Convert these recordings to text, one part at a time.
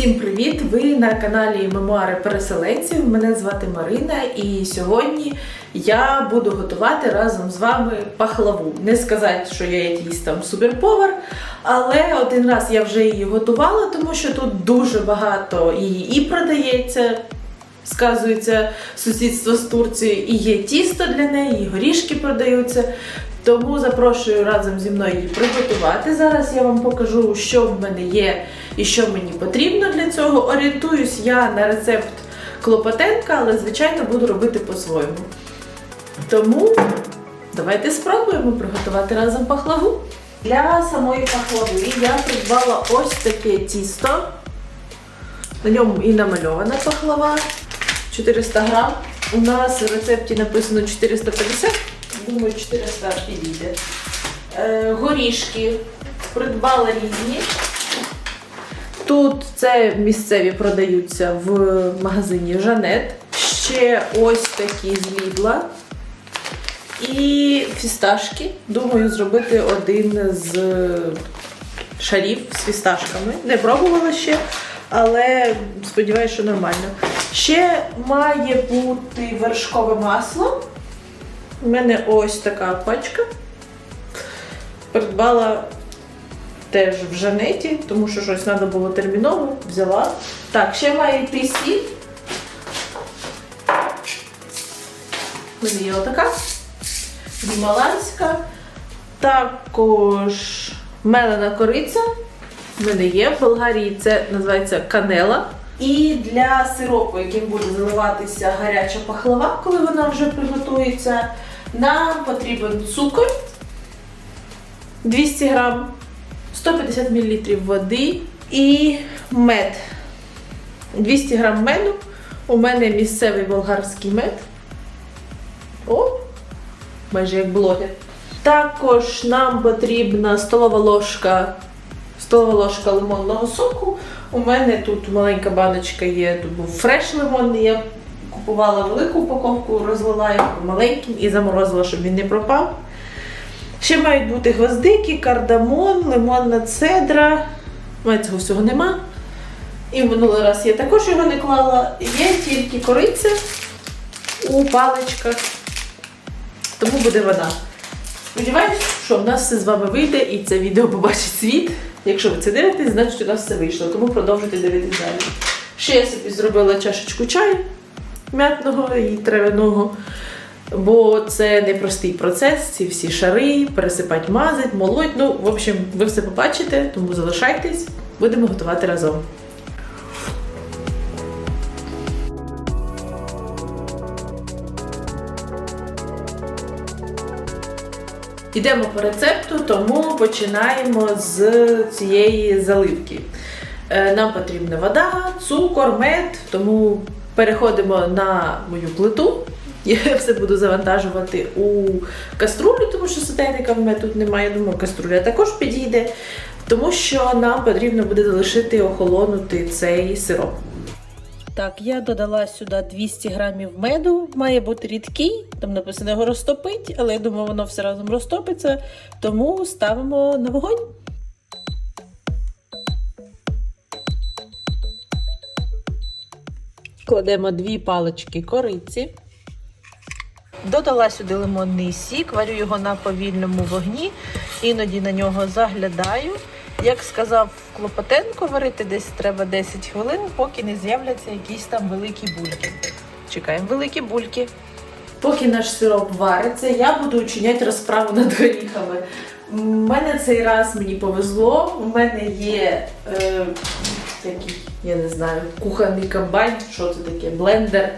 Всім привіт! Ви на каналі Мемуари переселенців. Мене звати Марина, і сьогодні я буду готувати разом з вами пахлаву. Не сказати, що я якийсь там суперповар, але один раз я вже її готувала, тому що тут дуже багато її і продається. Сказується сусідство з Турцією, і є тісто для неї, і горішки продаються. Тому запрошую разом зі мною її приготувати. Зараз я вам покажу, що в мене є і що мені потрібно для цього. Орієнтуюсь я на рецепт Клопотенка, але звичайно буду робити по-своєму. Тому давайте спробуємо приготувати разом пахлаву. Для самої пахлави я придбала ось таке тісто. На ньому і намальована пахлава 400 грам. У нас в рецепті написано 450, думаю, 400 підійде. Е, горішки придбала різні. Тут це місцеві продаються в магазині Жанет. Ще ось такі з Лідла. І фісташки. Думаю, зробити один з шарів з фісташками. Не пробувала ще, але сподіваюся, що нормально. Ще має бути вершкове масло. У мене ось така пачка. Придбала теж в Жанеті, тому що щось треба було терміново, взяла. Так, ще має йти сіль. У є отака. Гімалайська. Також мелена кориця. В мене є. В Болгарії це називається канела. І для сиропу, яким буде заливатися гаряча пахлава, коли вона вже приготується, нам потрібен цукор 200 грам, 150 мл води і мед. 200 грам меду. У мене місцевий болгарський мед. О, майже як блогер. Також нам потрібна столова ложка, столова ложка лимонного соку. У мене тут маленька баночка є, тут був фреш лимонний. Я купувала велику упаковку, розлила його маленьким і заморозила, щоб він не пропав. Ще мають бути гвоздики, кардамон, лимонна цедра. У мене цього всього нема. І в минулий раз я також його не клала. Є тільки кориця у паличках. Тому буде вона. Сподіваюсь, що в нас все з вами вийде і це відео побачить світ. Якщо ви це дивитесь, значить у нас все вийшло. Тому продовжуйте дивитись далі. Ще я собі зробила чашечку чаю м'ятного і травяного. Бо це непростий процес, ці всі шари, пересипать, мазать, молоть. Ну, в общем, ви все побачите, тому залишайтесь, будемо готувати разом. Йдемо по рецепту, тому починаємо з цієї заливки. Е, Нам потрібна вода, цукор, мед, тому переходимо на мою плиту. Я все буду завантажувати у каструлю, тому що сотейника в мене тут немає. Думаю, каструля також підійде, тому що нам потрібно буде залишити охолонути цей сироп. Так, я додала сюди 200 грамів меду, має бути рідкий, там написано його розтопить, але я думаю, воно все разом розтопиться, тому ставимо на вогонь. Кладемо дві палички кориці. Додала сюди лимонний сік, варю його на повільному вогні, іноді на нього заглядаю. Як сказав Клопотенко, варити десь треба 10 хвилин, поки не з'являться якісь там великі бульки. Чекаємо великі бульки. Поки наш сироп вариться, я буду учиняти розправу над горіхами. У мене цей раз мені повезло. У мене є е, такий, я не знаю, кухонний комбайн, що це таке, блендер.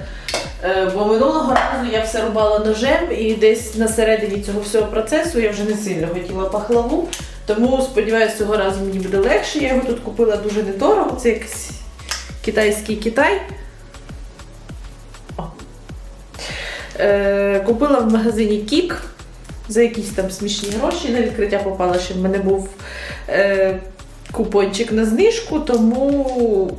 Е, бо минулого разу я все рубала ножем і десь на середині цього всього процесу я вже не сильно хотіла пахлаву. Тому сподіваюся, цього разу мені буде легше. Я його тут купила дуже недорого. Це якийсь китайський Китай. Е, купила в магазині Кік за якісь там смішні гроші. На відкриття попала, що в мене був е, купончик на знижку, тому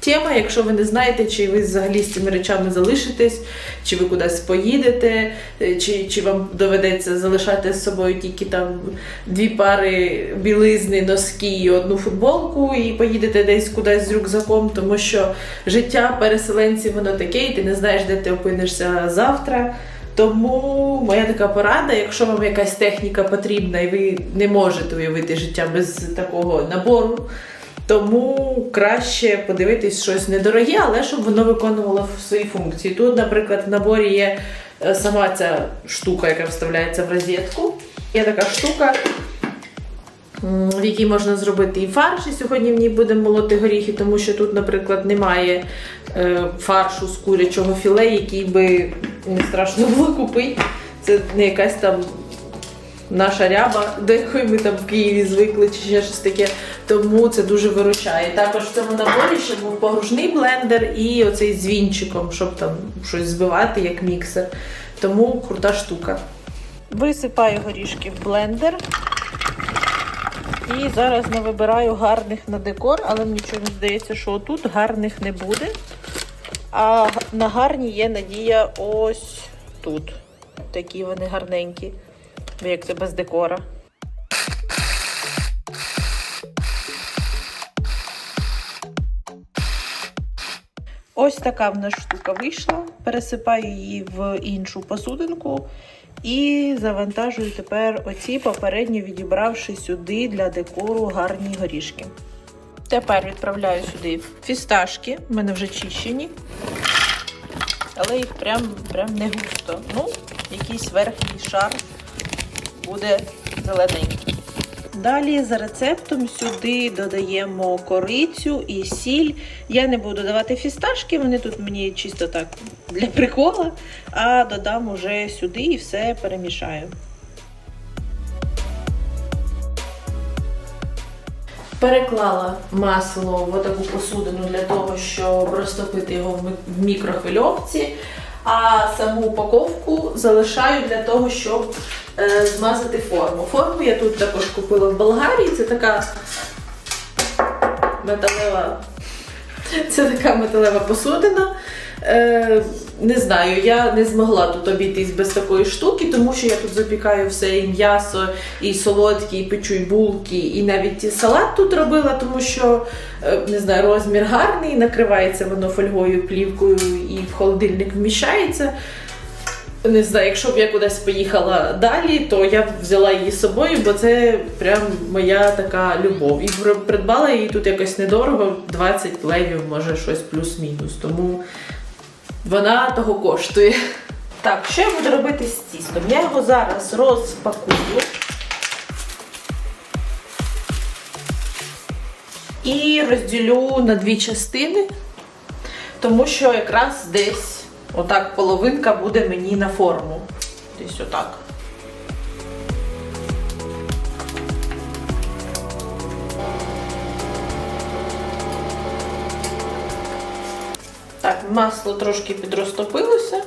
тема, якщо ви не знаєте, чи ви взагалі з цими речами залишитесь, чи ви кудись поїдете, е, чи, чи вам доведеться залишати з собою тільки там дві пари білизни, носки і одну футболку, і поїдете десь кудись з рюкзаком, тому що життя переселенців воно таке, і ти не знаєш, де ти опинишся завтра. Тому моя така порада, якщо вам якась техніка потрібна і ви не можете уявити життя без такого набору, тому краще подивитись щось недороге, але щоб воно виконувало свої функції. Тут, наприклад, в наборі є е, сама ця штука, яка вставляється в розетку. Є така штука, в якій можна зробити і фарш. І сьогодні в ній будемо молоти горіхи, тому що тут, наприклад, немає е, фаршу з курячого філе, який би не страшно було купити. Це не якась там наша ряба, до якої ми там в Києві звикли, чи ще щось таке. Тому це дуже виручає. Також в цьому наборі ще був погружний блендер і оцей з вінчиком, щоб там щось збивати, як міксер. Тому крута штука. Висипаю горішки в блендер. І зараз не вибираю гарних на декор, але мені чомусь здається, що тут гарних не буде. А на гарні є надія ось тут. Такі вони гарненькі. Як це без декора. Ось така в нас штука вийшла. Пересипаю її в іншу посудинку і завантажую тепер оці попередньо відібравши сюди для декору гарні горішки. Тепер відправляю сюди фісташки, в мене вже чищені, але їх прям, прям не густо. Ну, якийсь верхній шар буде зелененький. Далі за рецептом сюди додаємо корицю і сіль. Я не буду давати фісташки, вони тут мені чисто так для прикола, а додам уже сюди і все перемішаю. Переклала масло в таку посудину для того, щоб розтопити його в мікрохвильовці, а саму упаковку залишаю для того, щоб змазати форму. Форму я тут також купила в Болгарії. Це така металева, це така металева посудина. Е, не знаю, я не змогла тут обійтись без такої штуки, тому що я тут запікаю все і м'ясо, і солодкі, і печу, і булки, і навіть салат тут робила, тому що е, не знаю, розмір гарний, накривається воно фольгою, плівкою і в холодильник вміщається. Не знаю, якщо б я кудись поїхала далі, то я б взяла її з собою, бо це прям моя така любов. І придбала її тут якось недорого, 20 левів, може щось плюс-мінус. Тому вона того коштує. Так, що я буду робити з тістом? Я його зараз розпакую. І розділю на дві частини, тому що якраз десь отак половинка буде мені на форму. Десь отак. Так, масло трошки підрозтопилося,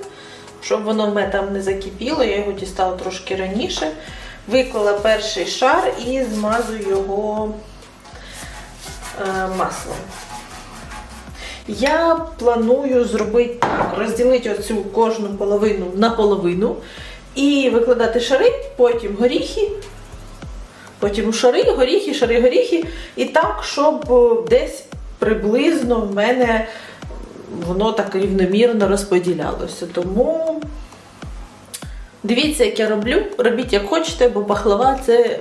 щоб воно в мене там не закипіло, я його дістала трошки раніше. Виклала перший шар і змазую його е, маслом. Я планую зробити розділити оцю кожну половину на половину і викладати шари, потім горіхи, потім шари, горіхи, шари, горіхи. І так, щоб десь приблизно в мене воно так рівномірно розподілялося. Тому дивіться, як я роблю, робіть як хочете, бо пахлава це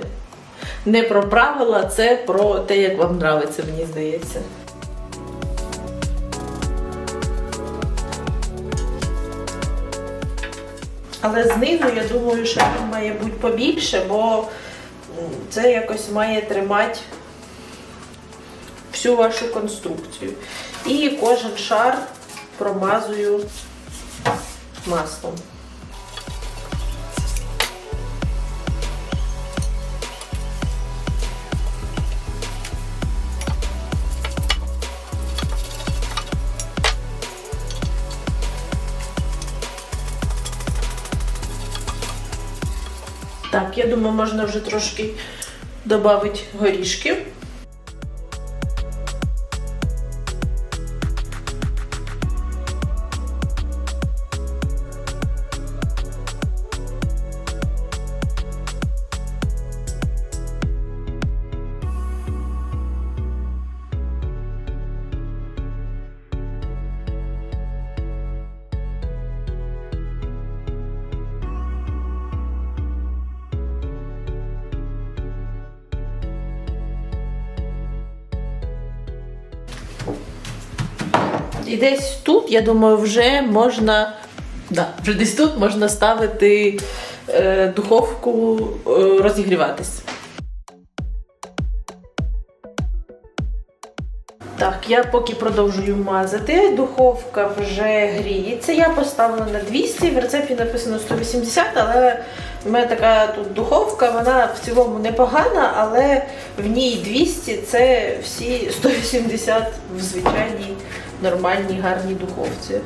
не про правила, це про те, як вам подобається, мені здається. Але знизу, я думаю, що він має бути побільше, бо це якось має тримати всю вашу конструкцію. І кожен шар промазую маслом. Так, я думаю, можна вже трошки додати горішків. І десь тут, я думаю, вже можна. Да, вже десь тут можна ставити е, духовку е, розігріватись. Так, я поки продовжую мазати. Духовка вже гріється. Я поставила на 200, в рецепті написано 180, але в мене така тут духовка, вона в цілому непогана, але в ній 200 це всі 180 в звичайній нормальній гарній духовці.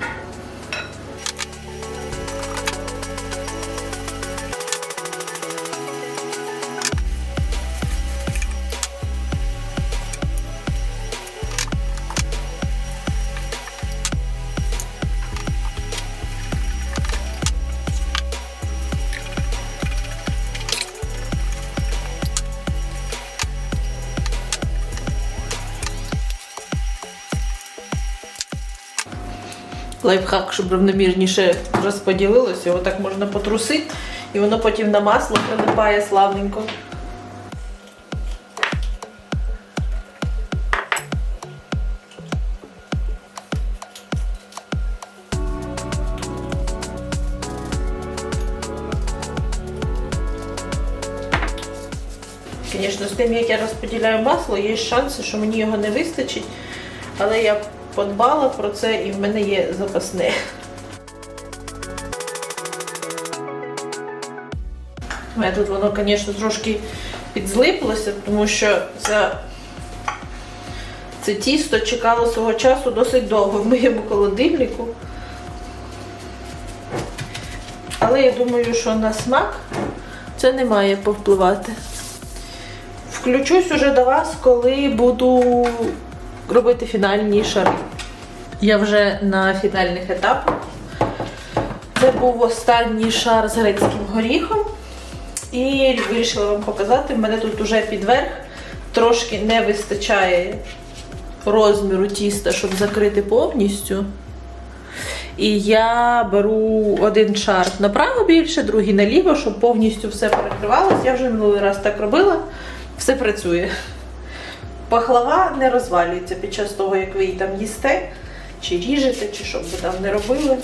Лайфхак, щоб равномірніше розподілилося, його так можна потрусити, і воно потім на масло прилипає славненько. Звісно, з тим, як я розподіляю масло, є шанси, що мені його не вистачить. Але я подбала про це і в мене є запасне. Тут воно, звісно, трошки підзлиплося, тому що це, це тісто чекало свого часу досить довго в моєму холодильнику. Але я думаю, що на смак це не має повпливати. Включусь уже до вас, коли буду робити фінальні шари. Я вже на фінальних етапах. Це був останній шар з грецьким горіхом. І вирішила вам показати, в мене тут уже підверх трошки не вистачає розміру тіста, щоб закрити повністю. І я беру один шар направо більше, другий наліво, щоб повністю все перекривалось. Я вже минулий раз так робила, все працює. Пахлава не розвалюється під час того, як ви її там їсте, чи ріжете, чи що б ви там не робили.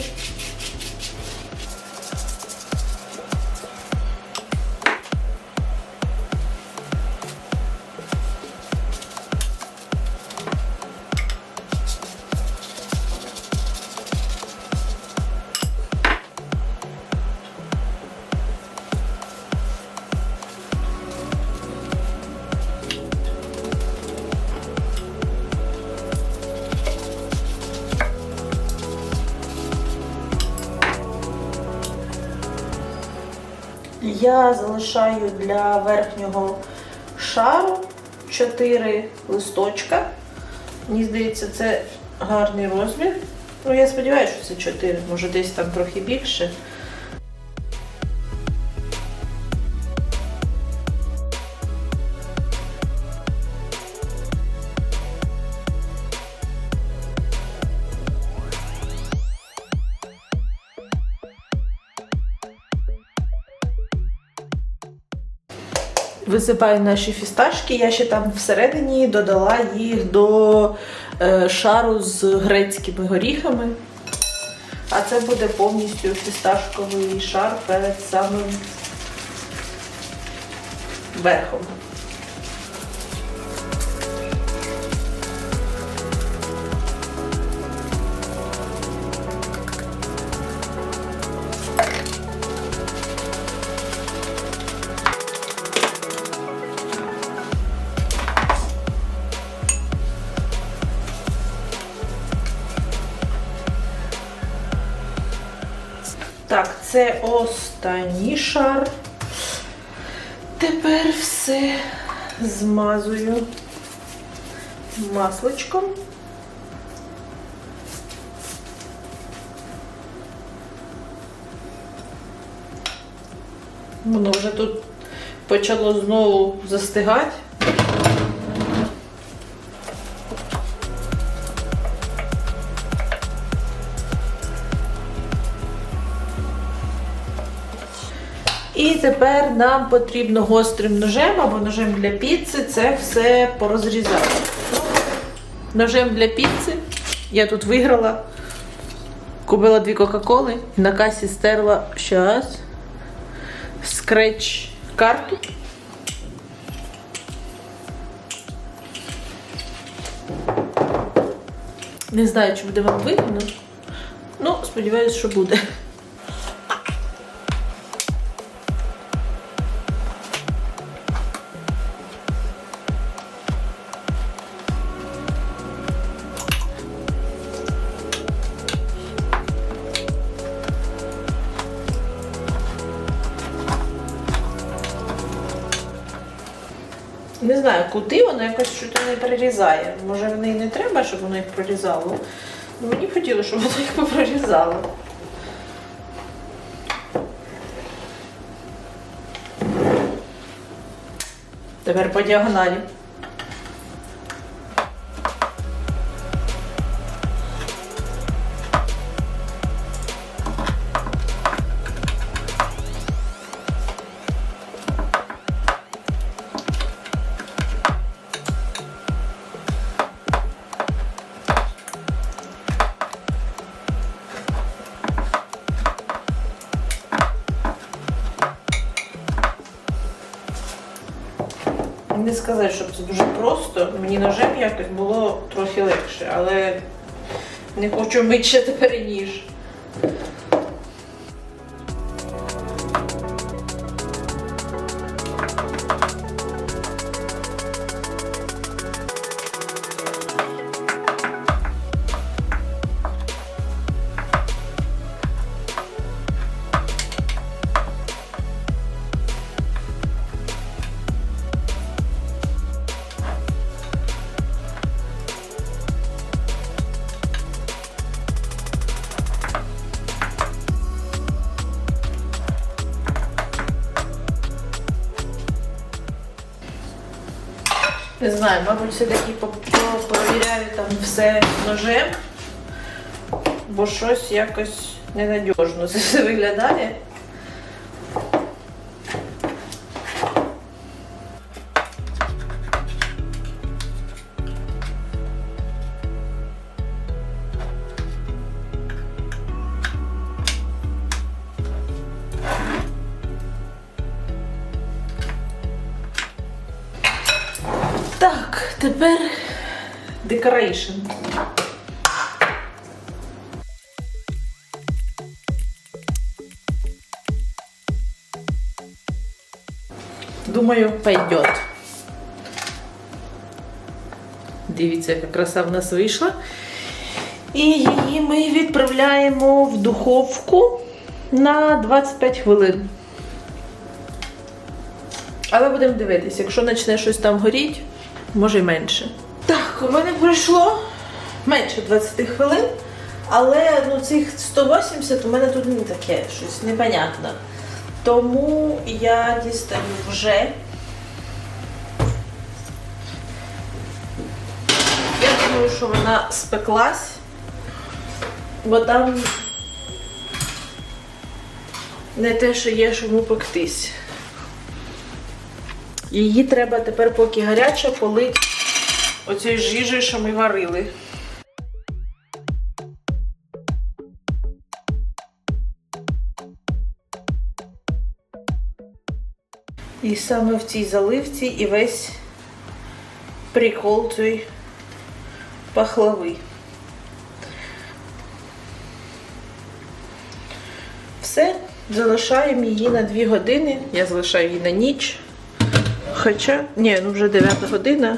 Я залишаю для верхнього шару 4 листочка. Мені здається, це гарний розмір. Ну, я сподіваюся, що це 4, може десь там трохи більше. Висипаю наші фісташки. Я ще там всередині додала їх до е, шару з грецькими горіхами. А це буде повністю фісташковий шар перед самим верхом. Це останній шар. Тепер все змазую масличком. Воно вже тут почало знову застигати. Тепер нам потрібно гострим ножем або ножем для піци це все порозрізати. Ножем для піци Я тут виграла. Купила дві Кока-Коли на касі стерла щас. Скреч карту. Не знаю, чи буде вам видно. Ну, сподіваюся, що буде. Куди воно якось щось не прорізає. Може в неї не треба, щоб воно їх прорізало. Ну, Мені б хотілося, щоб воно їх попрорізало. Тепер по діагоналі. Хочу мить ще тепер і ніж. Знаю, мабуть, все-таки по- там все ножем, бо щось якось ненадіжно це все виглядає. Думаю, пойдет. Дивіться, яка краса в нас вийшла. І її ми відправляємо в духовку на 25 хвилин. Але будемо дивитися, якщо почне щось там горіти, може й менше. Так, у мене пройшло менше 20 хвилин, але ну, цих 180 у мене тут не таке щось непонятне. Тому я дістаю вже. Я думаю, що вона спеклась, бо там не те, що є, чому пектись. Її треба тепер, поки гаряча, полити оцією жижею, що ми варили. І саме в цій заливці і весь прикол цієї пахлави. Все, залишаємо її на 2 години. Я залишаю її на ніч. Хоча, ні, ну вже 9 година.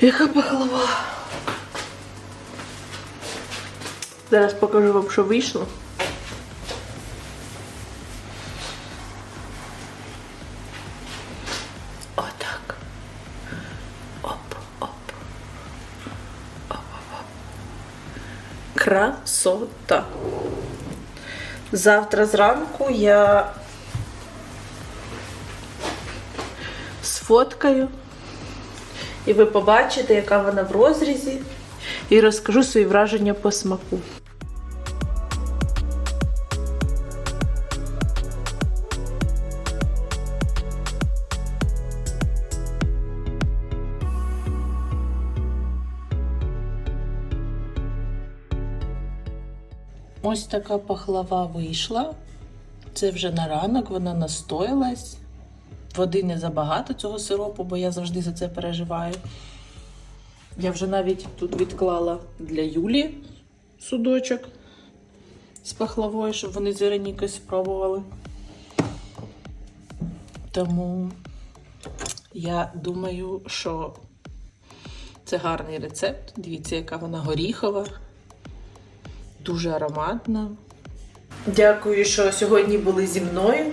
Яка пахлава. Зараз покажу вам, що вийшло. Красота. Завтра зранку я сфоткаю, і ви побачите, яка вона в розрізі, і розкажу свої враження по смаку. Ось така пахлава вийшла. Це вже на ранок, вона настоялась. Води не забагато цього сиропу, бо я завжди за це переживаю. Я вже навіть тут відклала для Юлі судочок з пахлавою, щоб вони з Веронікою спробували. Тому я думаю, що це гарний рецепт. Дивіться, яка вона горіхова, дуже ароматна. Дякую, що сьогодні були зі мною.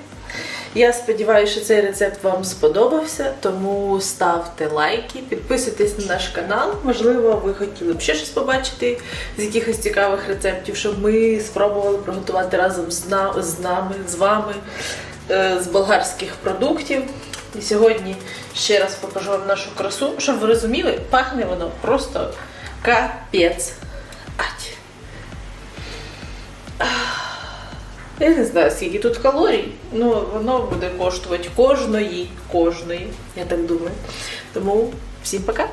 Я сподіваюся, що цей рецепт вам сподобався, тому ставте лайки, підписуйтесь на наш канал. Можливо, ви хотіли б ще щось побачити з якихось цікавих рецептів, щоб ми спробували приготувати разом з, нами, з вами е, з болгарських продуктів. І сьогодні ще раз покажу вам нашу красу, щоб ви розуміли, пахне воно просто капець. Ать. Я не знаю, скільки тут калорій, ну воно буде коштувати кожної, кожної, я так думаю. Тому всім пока!